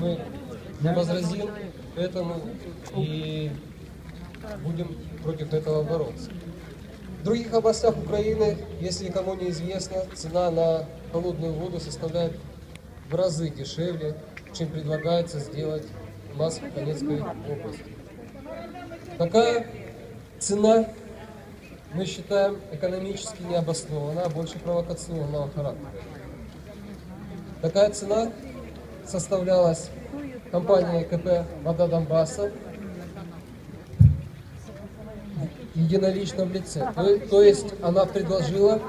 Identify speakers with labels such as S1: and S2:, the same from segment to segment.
S1: мы не возразим этому и будем против этого бороться. В других областях Украины, если кому не известно, цена на холодную воду составляет в разы дешевле, чем предлагается сделать у нас в Донецкой области. Такая цена, мы считаем, экономически необоснованна, а больше провокационного характера. Такая цена составлялась компанией КП «Вода Донбасса» в лице. То, то есть она предложила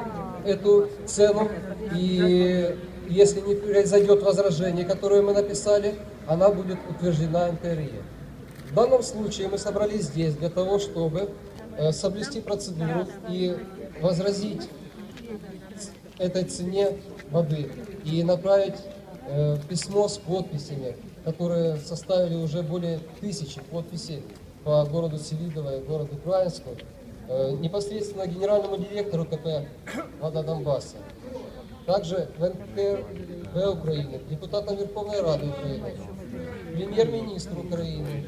S1: эту цену, и если не произойдет возражение, которое мы написали, она будет утверждена НТРЕ. В данном случае мы собрались здесь для того, чтобы э, соблюсти процедуру и возразить этой цене воды и направить э, письмо с подписями, которые составили уже более тысячи подписей по городу Селидово и городу Украинску, э, непосредственно генеральному директору КП «Вода Донбасса», также в НКР Украины, депутатам Верховной Рады Украины, премьер-министру Украины,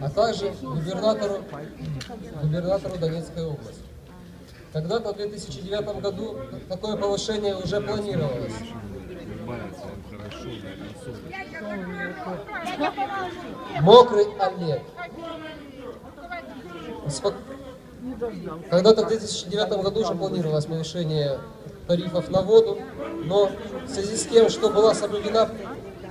S1: а также губернатору, губернатору Донецкой области. Когда-то в 2009 году такое повышение уже планировалось. Мокрый Олег. Спок- Когда-то в 2009 году уже планировалось повышение тарифов на воду, но в связи с тем, что была соблюдена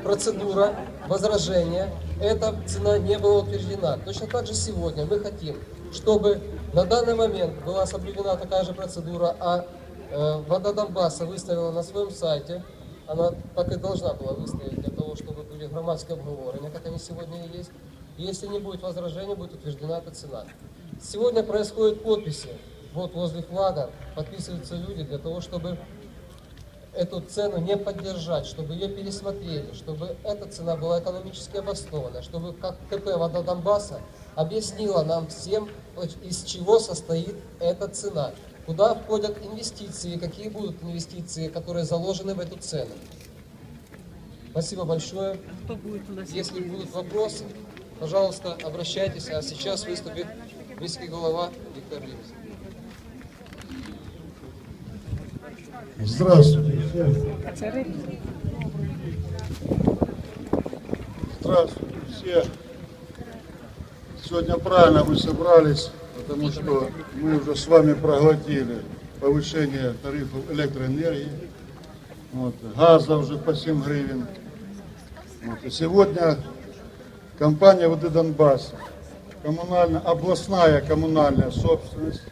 S1: процедура возражения, эта цена не была утверждена. Точно так же сегодня мы хотим, чтобы на данный момент была соблюдена такая же процедура, а э, Вода Донбасса выставила на своем сайте, она так и должна была выставить для того, чтобы были громадские обговорения, как они сегодня и есть. Если не будет возражения, будет утверждена эта цена. Сегодня происходят подписи. Вот возле флага подписываются люди для того, чтобы эту цену не поддержать, чтобы ее пересмотрели, чтобы эта цена была экономически обоснована, чтобы как КП «Вода Донбасса» объяснила нам всем, из чего состоит эта цена, куда входят инвестиции, какие будут инвестиции, которые заложены в эту цену. Спасибо большое. Если будут вопросы, пожалуйста, обращайтесь. А сейчас выступит міський голова Виктор Римс.
S2: Здравствуйте. Здравствуйте все. Сегодня правильно мы собрались, потому что мы уже с вами проглотили повышение тарифов электроэнергии, вот, газа уже по 7 гривен. Вот, и сегодня компания «Воды Донбасса», коммунальная, областная коммунальная собственность,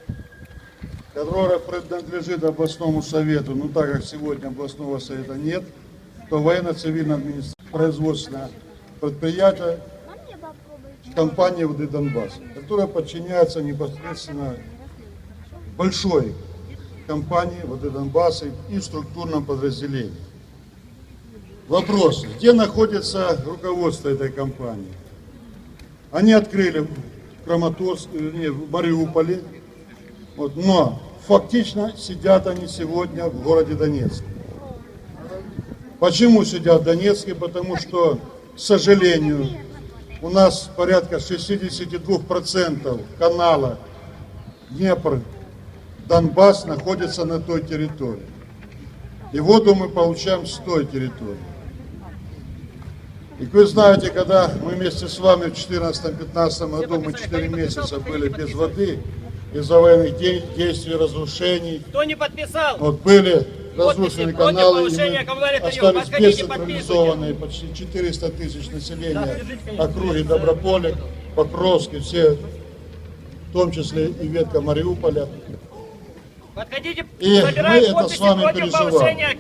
S2: которая принадлежит областному совету, но так как сегодня областного совета нет, то военно-цивильное производственное предприятие компании «Воды Донбасса», которая подчиняется непосредственно большой компании «Воды Донбасса» и структурном подразделении. Вопрос, где находится руководство этой компании? Они открыли в Краматорске, не, в Мариуполе, вот, но фактично сидят они сегодня в городе Донецке. Почему сидят в Донецке? Потому что, к сожалению, у нас порядка 62% канала Днепр, Донбасс находится на той территории. И воду мы получаем с той территории. И вы знаете, когда мы вместе с вами в 2014-2015 году, мы 4 месяца были без воды, из-за военных де- действий, разрушений,
S3: Кто не подписал?
S2: вот были разрушены каналы, и мы остались бесцентрализованные, почти 400 тысяч населения, округи Доброполя, Покровский, все, в том числе и ветка Мариуполя.
S3: Подходите,
S2: И мы это с вами переживаем.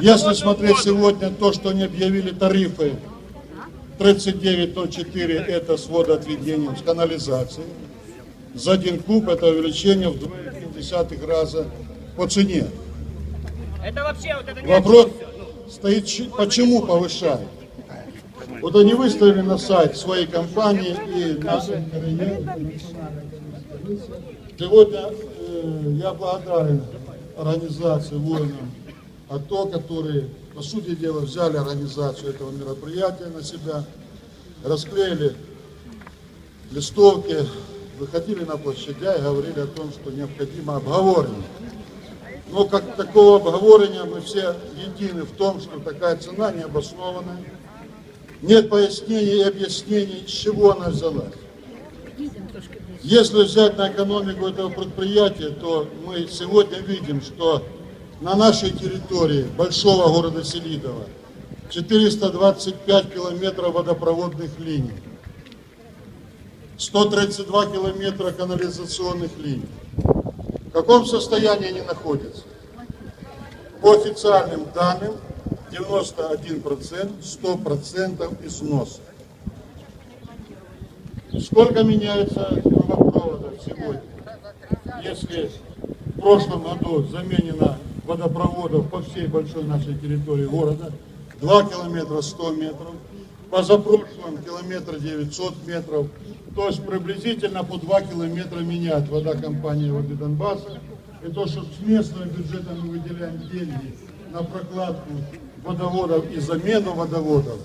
S2: Если смотреть
S3: воду.
S2: сегодня то, что они объявили тарифы 39.04, это с водоотведением, с канализацией. За один куб это увеличение в 2,5 раза по цене.
S3: Это вообще вот это не
S2: Вопрос.
S3: Ну,
S2: стоит, почему повышают? Вот они выставили на сайт своей компании и на НКРЕ. Сегодня э, я благодарен организации воинам АТО, которые, по сути дела, взяли организацию этого мероприятия на себя, расклеили листовки, выходили на площадя и говорили о том, что необходимо обговорение. Но как такого обговорения мы все едины в том, что такая цена необоснованная. Нет пояснений и объяснений, с чего она взялась. Если взять на экономику этого предприятия, то мы сегодня видим, что на нашей территории большого города Селидова 425 километров водопроводных линий, 132 километра канализационных линий. В каком состоянии они находятся? По официальным данным 91%, 100% износа. Сколько меняется трубопроводов сегодня? Если в прошлом году заменено водопроводов по всей большой нашей территории города 2 километра 100 метров, позапрошлом километр 900 метров, то есть приблизительно по 2 километра меняет вода компании воды Донбасса. И то, что с местного бюджета мы выделяем деньги на прокладку водоводов и замену водоводов,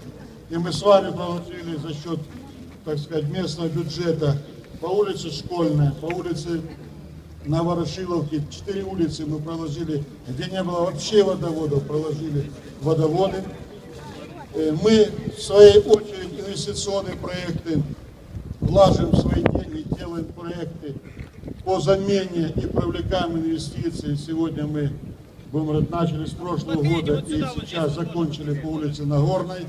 S2: и мы с вами получили за счет, так сказать, местного бюджета по улице Школьная, по улице на Ворошиловке, четыре улицы мы проложили, где не было вообще водоводов, проложили водоводы. Мы, в своей очередь, инвестиционные проекты, влажим свои деньги, делаем проекты по замене и привлекаем инвестиции. Сегодня мы, будем начали с прошлого года и сейчас закончили по улице Нагорной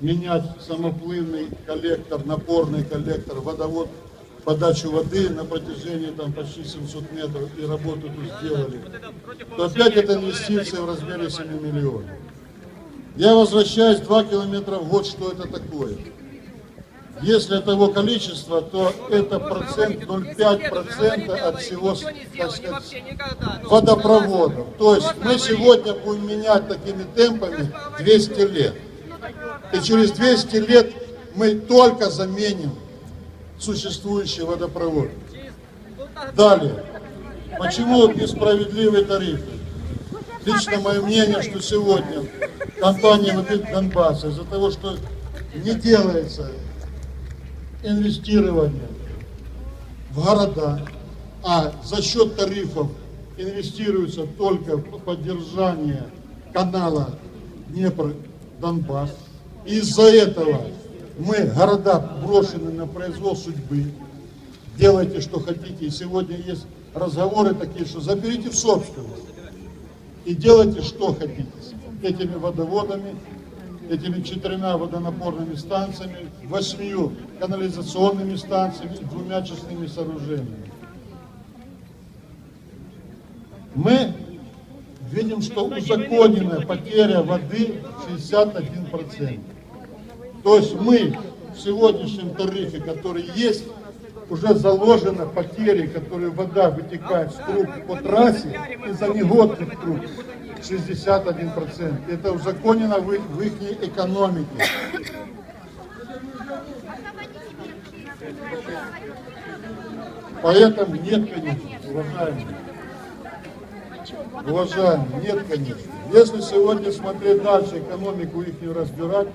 S2: менять самоплывный коллектор, напорный коллектор, водовод, подачу воды на протяжении там почти 700 метров и работу тут сделали, то опять это инвестиция в размере 7 миллионов. Я возвращаюсь 2 километра в год, что это такое? Если того количество, то это процент 0,5% от всего, так сказать, водопроводов. То есть мы сегодня будем менять такими темпами 200 лет. И через 200 лет мы только заменим существующий водопровод. Далее. Почему несправедливые тарифы? Лично мое мнение, что сегодня компания «Воды Донбасса» из-за того, что не делается инвестирование в города, а за счет тарифов инвестируется только в поддержание канала Днепр-Донбасс. Из-за этого мы, города, брошены на произвол судьбы. Делайте, что хотите. И сегодня есть разговоры такие, что заберите в собственность и делайте, что хотите этими водоводами, этими четырьмя водонапорными станциями, восьмию канализационными станциями и двумя частными сооружениями. Мы видим, что узаконенная потеря воды 61%. То есть мы в сегодняшнем тарифе, который есть, уже заложено потери, которые вода вытекает с труб по трассе из-за негодных труб. 61%. Это узаконено в их, в экономике. Поэтому нет, конечно, уважаемые. Уважаемые, нет, конечно. Если сегодня смотреть дальше, экономику их не разбирать,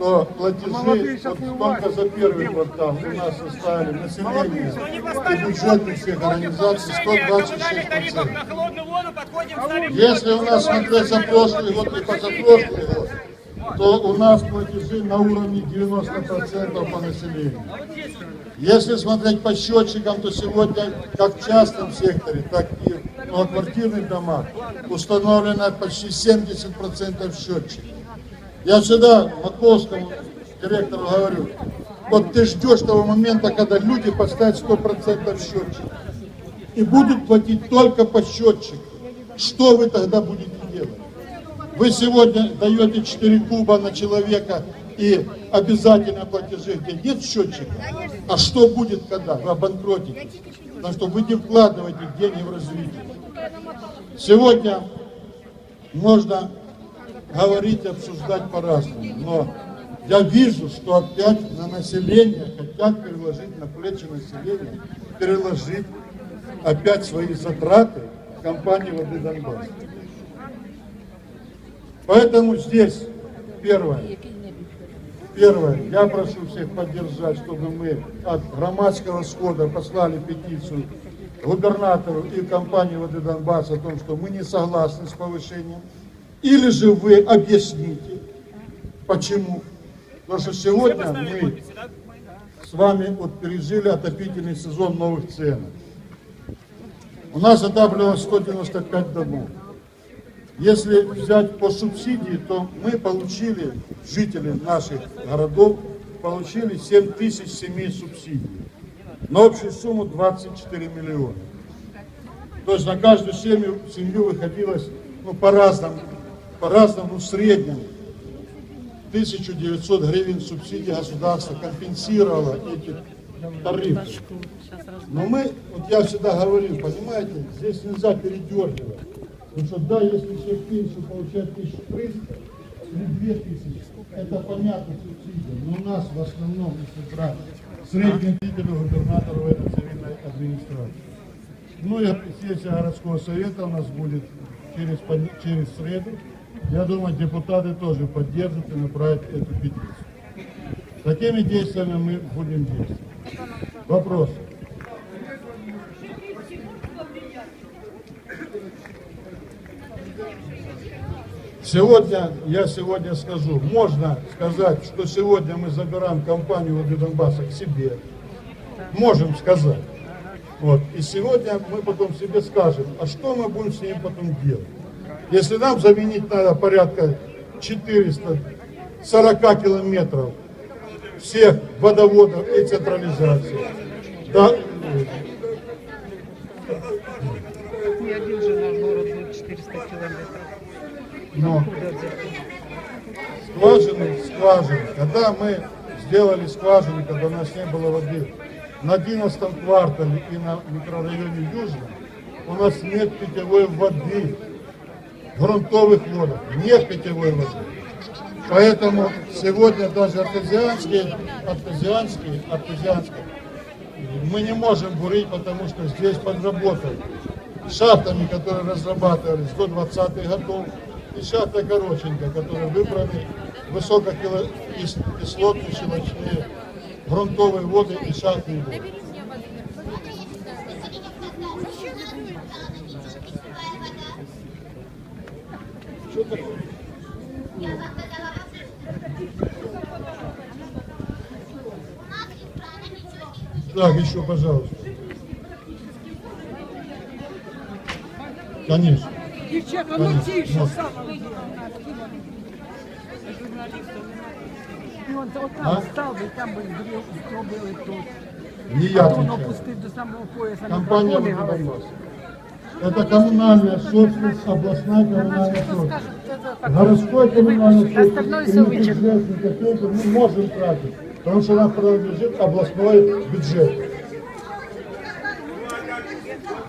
S2: то платежи вот только за первый квартал у нас составили население и бюджеты всех организаций
S3: Сказали тарифов
S2: 126%.
S3: на холодную воду, подходим, ставим...
S2: Если у нас смотреть за прошлый год и позапрошлый год, то у нас платежи на уровне 90% по населению. Если смотреть по счетчикам, то сегодня как в частном секторе, так и в многоквартирных домах установлено почти 70% счетчиков. Я всегда Маковскому директору говорю, вот ты ждешь того момента, когда люди поставят 100% счетчик и будут платить только по счетчику. Что вы тогда будете делать? Вы сегодня даете 4 куба на человека и обязательно платежи, где нет счетчика. А что будет, когда вы обанкротитесь? Потому что вы не вкладываете деньги в развитие. Сегодня можно говорить, обсуждать по-разному, но я вижу, что опять на население хотят переложить на плечи населения, переложить опять свои затраты компании «Воды Донбасс». Поэтому здесь первое. Первое, я прошу всех поддержать, чтобы мы от громадского схода послали петицию губернатору и компании «Воды Донбасс» о том, что мы не согласны с повышением. Или же вы объясните, почему. Потому что сегодня мы с вами вот пережили отопительный сезон новых цен. У нас отапливалось 195 домов. Если взять по субсидии, то мы получили, жители наших городов, получили 7 тысяч семей субсидий. На общую сумму 24 миллиона. То есть на каждую семью, семью выходилось ну, по-разному, по-разному, в среднем 1900 гривен субсидий государство компенсировало эти тарифы. Но мы, вот я всегда говорил, понимаете, здесь нельзя передергивать. Потому что да, если человек пенсию получает 1300 или 2000, это понятно субсидия. Но у нас в основном, если брать среднего жителя губернатора этой цивильной администрации. Ну и сессия городского совета у нас будет через, через среду. Я думаю, депутаты тоже поддержат и направят эту петицию. Такими действиями мы будем действовать. Вопрос. Сегодня, я сегодня скажу, можно сказать, что сегодня мы забираем компанию «Воды Донбасса» к себе. Можем сказать. Вот. И сегодня мы потом себе скажем, а что мы будем с ним потом делать? Если нам заменить надо порядка 440 километров всех водоводов и централизации, да,
S4: Не один же наш город будет 400 километров.
S2: но скважины, скважины. Когда мы сделали скважины, когда у нас не было воды, на 11 квартале и на микрорайоне Южном у нас нет питьевой воды, грунтовых водах, нет питьевой воды. Поэтому сегодня даже артезианские, артезианские, артезианские, мы не можем бурить, потому что здесь подработали шахтами, которые разрабатывались до 20-х годов, и шахта Короченко, которые выбраны высококислотные щелочные грунтовые воды и шахтные воды. Что такое? Так, еще, пожалуйста. Конечно.
S4: Девчата, ну тише, самое И он вот там
S2: А?
S4: стал бы, там бы грел, кто был и тут.
S2: Не я
S4: Он
S2: отвечаю.
S4: опустил до самого пояса.
S2: Компания
S4: микрофон и
S2: «Воды
S4: говорит.
S2: Донбасса». Это коммунальная собственность, областная коммунальная собственность. Городской коммунальной собственность
S4: Остальное
S2: и
S4: все вычеркнуть.
S2: непредвзятной копейки мы можем тратить, потому что нам принадлежит областной бюджет.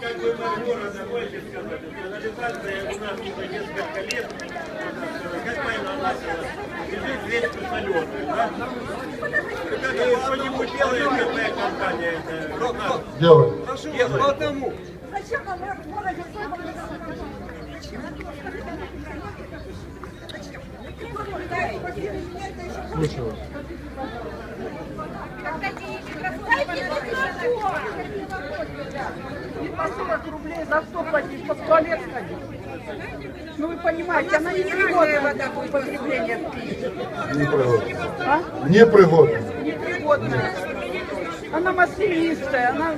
S3: Как бы эта компания, это, одному.
S2: Слушаю вас.
S4: И по 40 рублей за что платить, по в туалет сходить? Ну вы понимаете, она не пригодная вода по употреблению в Киеве.
S2: Непригодно.
S4: А?
S2: Непригодно.
S4: Непригодная. Она маслянистая, она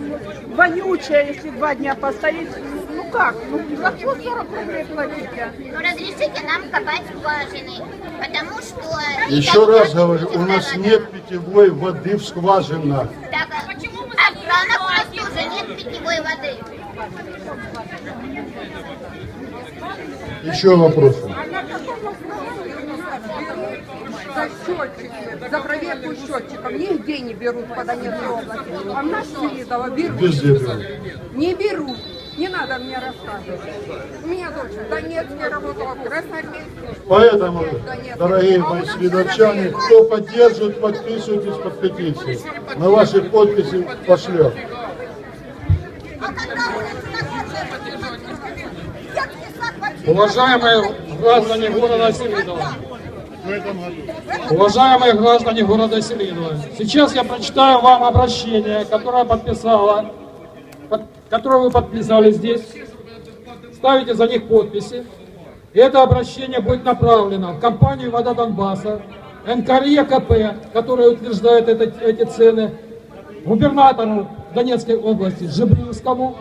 S4: вонючая, если два дня постоит. Ну как? Ну за что 40 рублей платите?
S5: Ну, разрешите нам копать скважины, потому что...
S2: Еще раз говорю, у нас нет питьевой воды в скважинах.
S5: Так, а почему мы... А в кранах у нас тоже нет питьевой воды.
S2: Еще вопросы?
S6: за счетчики, за проверку счетчиков нигде не берут по Донецкой области. А в наш Свиридово берут. Не берут. Не надо мне рассказывать. У меня дочь в Донецке работала, в Красноармейске.
S2: Поэтому, дорогие мои свидовчане, кто поддерживает, подписывайтесь под петицию. На ваши подписи пошлем.
S5: А нас
S7: Уважаемые граждане города Селидова, Уважаемые граждане города Селидова, сейчас я прочитаю вам обращение, которое подписала, под- которое вы подписали здесь. Ставите за них подписи. И это обращение будет направлено в компанию «Вода Донбасса», НКРЕКП, которая утверждает это- эти цены, губернатору Донецкой области Жебринскому,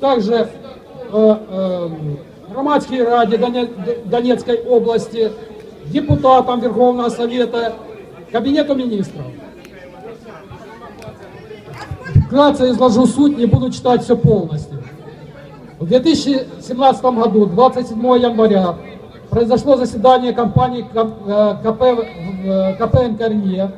S7: также э, э, громадской раде Доне- Донецкой области, депутатам Верховного Совета, Кабинету министров. Вкратце изложу суть, не буду читать все полностью. В 2017 году, 27 января, произошло заседание компании э, КП, э, КП НКРЕ,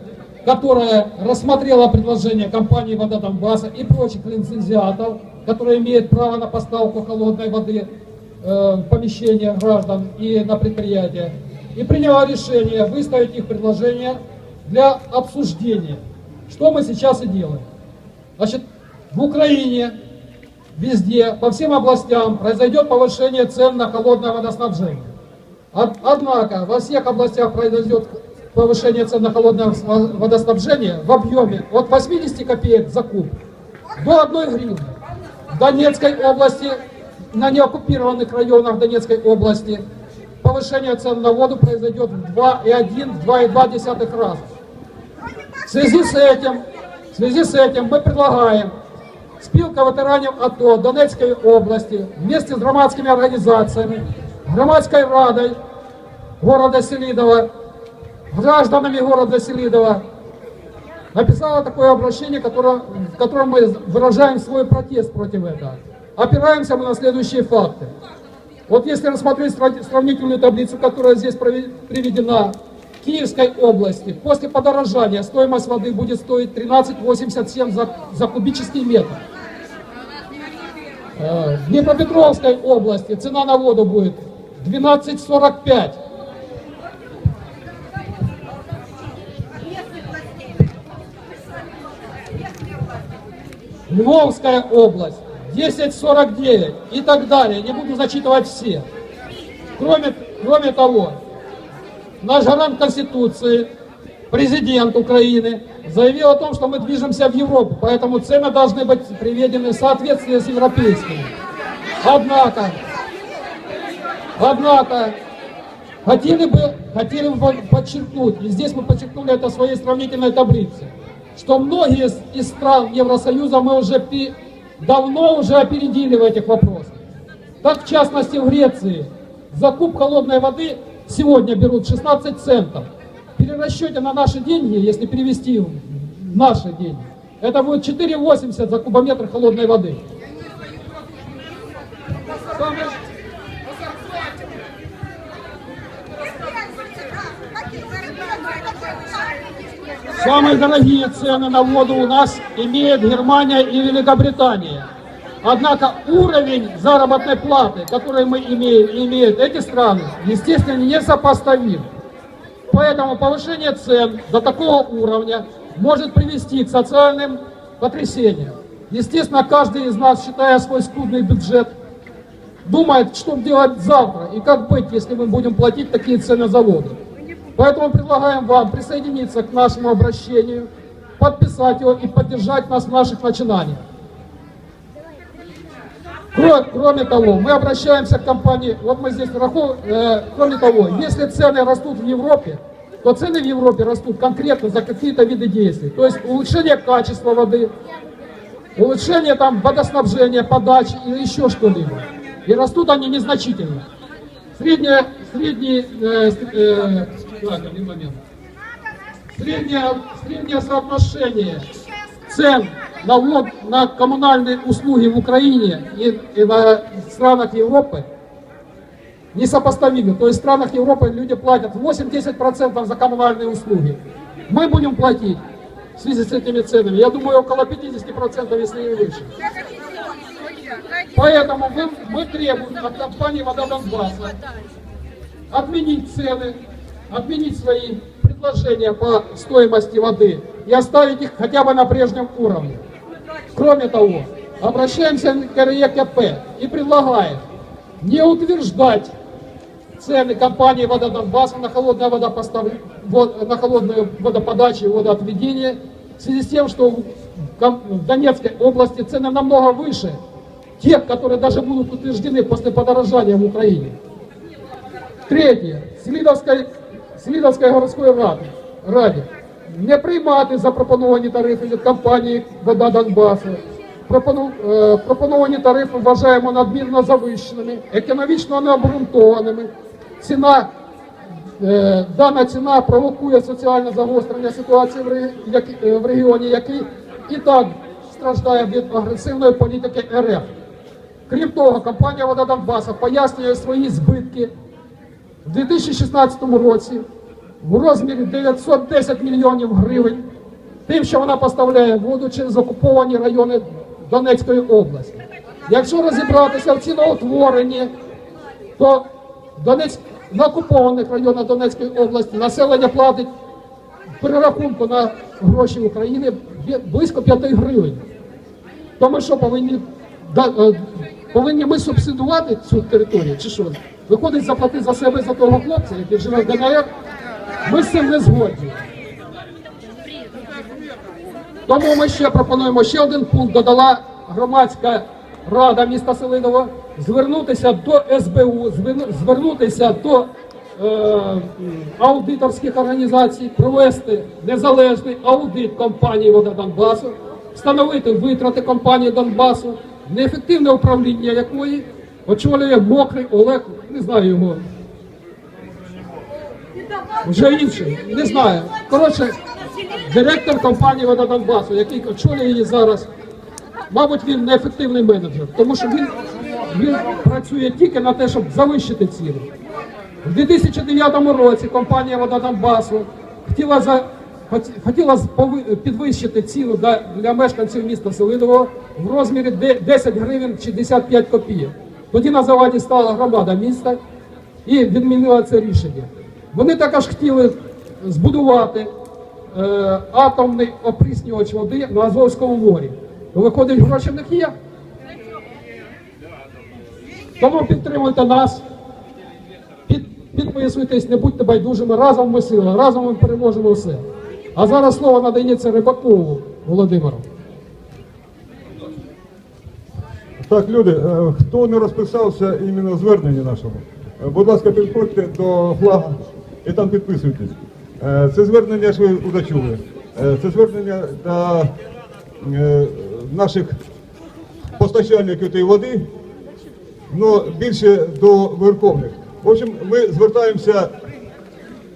S7: которая рассмотрела предложение компании «Вода Донбасса» и прочих лицензиатов, которые имеют право на поставку холодной воды э, в помещения граждан и на предприятия, и приняла решение выставить их предложение для обсуждения. Что мы сейчас и делаем. Значит, в Украине везде, по всем областям произойдет повышение цен на холодное водоснабжение. Од- Однако во всех областях произойдет повышение цен на холодное водоснабжение в объеме от 80 копеек за куб до 1 гривны. В Донецкой области, на неоккупированных районах Донецкой области, повышение цен на воду произойдет в 2,1-2,2 раза. В связи с этим, в связи с этим мы предлагаем спілка ветеранів АТО Донецької області вместе с громадскими организациями, громадской радой города Селидова, гражданами города Селидова написала такое обращение, которое, в котором мы выражаем свой протест против этого. Опираемся мы на следующие факты. Вот если рассмотреть сра- сравнительную таблицу, которая здесь приведена, в Киевской области после подорожания стоимость воды будет стоить 13,87 за, за кубический метр. Э, В Днепропетровской области цена на воду будет 12,45. Львовская область 10,49 и так далее. Не буду зачитывать все. Кроме, кроме того, наш гарант Конституции, президент Украины, заявил о том, что мы движемся в Европу, поэтому цены должны быть приведены в соответствие с европейскими. Однако, однако, хотели бы, хотели бы подчеркнуть, и здесь мы подчеркнули это в своей сравнительной таблице, что многие из, из стран Евросоюза мы уже давно уже опередили в этих вопросах. Так, в частности, в Греции за холодной воды сегодня берут 16 центов. В перерасчете на наши деньги, если перевести в наши деньги, это будет 4,80 за кубометр холодной воды. Самое- Самые дорогие цены на воду у нас имеют Германия и Великобритания. Однако уровень заработной платы, который мы имеем, имеют эти страны, естественно, несопоставим. Поэтому повышение цен до такого уровня может привести к социальным потрясениям. Естественно, каждый из нас, считая свой скудный бюджет, думает, что делать завтра и как быть, если мы будем платить такие цены за воду. Поэтому предлагаем вам присоединиться к нашему обращению, подписать его и поддержать нас в наших начинаниях. Кро- Кроме того, мы обращаемся к компании, вот мы здесь вверху, э, кроме того, если цены растут в Европе, то цены в Европе растут конкретно за какие-то виды действий. То есть улучшение качества воды, улучшение там водоснабжения, подачи или еще что-либо. И растут они незначительно. Среднее, средний, э, э, так, один момент. Среднее, среднее соотношение цен на, вод, на коммунальные услуги в Украине и, и на странах Европы несопоставимы. То есть в странах Европы люди платят 8-10% за коммунальные услуги. Мы будем платить в связи с этими ценами, я думаю, около 50%, если не выше. Поэтому мы, мы требуем от компании «Вода Донбасса» отменить цены, отменить свои предложения по стоимости воды и оставить их хотя бы на прежнем уровне. Кроме того, обращаемся к РЕКП и предлагаем не утверждать цены компании «Вода Донбасса» на холодное водопостав- вод- на холодную водоподачу и водоотведение в связи с тем, что в Ком- в Донецкой области цены намного выше тех, которые даже будут утверждены после подорожания в Украине. Третє. Слідовської, Слідовської городської ради, раді не приймати запропоновані тарифи від компанії «Вода Донбасу». Пропону, е, пропоновані тарифи вважаємо надмірно завищеними, економічно необґрунтованими. Ціна, е, дана ціна провокує соціальне загострення ситуації в, як- е, в регіоні, який і так страждає від агресивної політики РФ. Крім того, компанія «Вода Донбаса» пояснює свої збитки в 2016 році в розмірі 910 мільйонів гривень тим, що вона поставляє воду через окуповані райони Донецької області. Якщо розібратися в ціноутворенні, то Донець, на окупованих районах Донецької області населення платить перерахунку на гроші України близько 5 гривень. То ми що повинні е, повинні ми субсидувати цю територію? Чи що? Виходить заплатити за себе за того хлопця, який живе в ДНР? Ми з цим не згодні. Тому ми ще пропонуємо ще один пункт. Додала громадська рада міста Селидово звернутися до СБУ, звернутися до е, аудиторських організацій, провести незалежний аудит компанії Вода Донбасу, встановити витрати компанії Донбасу, неефективне управління якої очолює мокрий Олег, не знаю його. Вже інший, не знаю. Коротше, директор компанії Вода Донбасу, який очолює її зараз, мабуть, він неефективний менеджер, тому що він, він працює тільки на те, щоб завищити ціну. У 2009 році компанія Вода Донбасу хотіла за хотіла підвищити ціну для, мешканців міста Селидово в розмірі 10 гривень 65 копійок. Тоді на заваді стала громада міста і відмінила це рішення. Вони також хотіли збудувати е, атомний опріснювач води на Азовському морі. Виходить, гроші в них є. Тому підтримуйте нас, під, підписуйтесь, не будьте байдужими. Разом ми сила, разом ми переможемо все. А зараз слово надається Рибакову Володимиру.
S8: Так, люди, е, хто не розписався іменно в зверненні нашому, е, будь ласка, підходьте до флага і там підписуйтесь. Е, Це звернення, ж ви вже чули. Е, Це звернення до наших постачальників тієї води, але більше до верховних. В общем, ми звертаємося,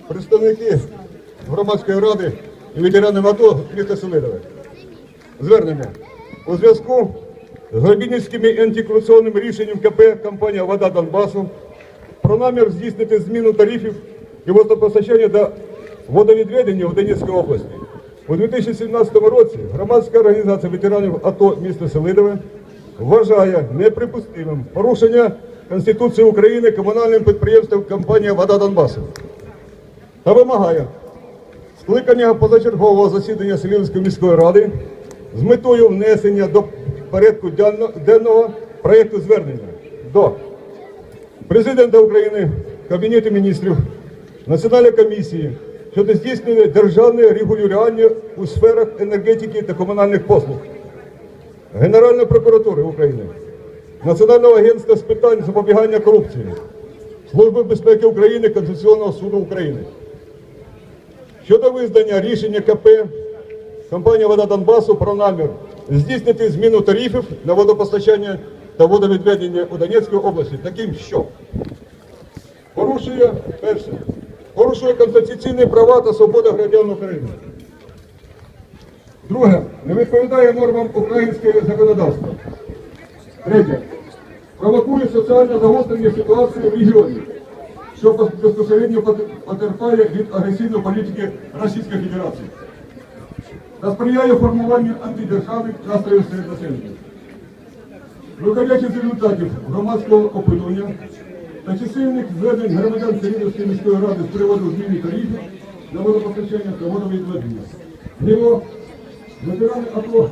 S8: представники громадської ради і ветеранів АТО міста Селидове. Звернення. У зв'язку з Глибінницьким антикорупційним рішенням КП компанія Вода Донбасу про намір здійснити зміну тарифів і водопостачання до водовідведення в Донецькій області. У 2017 році громадська організація ветеранів АТО міста Селидове вважає неприпустимим порушення Конституції України комунальним підприємством компанія Вода Донбасу та вимагає скликання позачергового засідання Селівської міської ради з метою внесення до порядку денного проєкту звернення до Президента України, Кабінету міністрів, Національної комісії щодо здійснення державного регулювання у сферах енергетики та комунальних послуг, Генеральної прокуратури України, Національного агентства з питань запобігання корупції, Служби безпеки України, Конституційного суду України щодо визнання рішення КП компанії Вода Донбасу про намір здійснити зміну тарифів на водопостачання та водовідведення у Донецькій області таким, що порушує перше, порушує конституційні права та свободи громадян України. Друге, не відповідає нормам українського законодавства. Третє, провокує соціальне загострення ситуації в регіоні що безпосередньо потерпає від агресивної політики Російської Федерації та сприяє формуванню антидержавних настроїв серед населення. Виходячи з результатів громадського опитування та чисельних звернень громадян Середовської міської ради з приводу зміни тарифів на водопостачання та водовідведення. Його ветерани АТО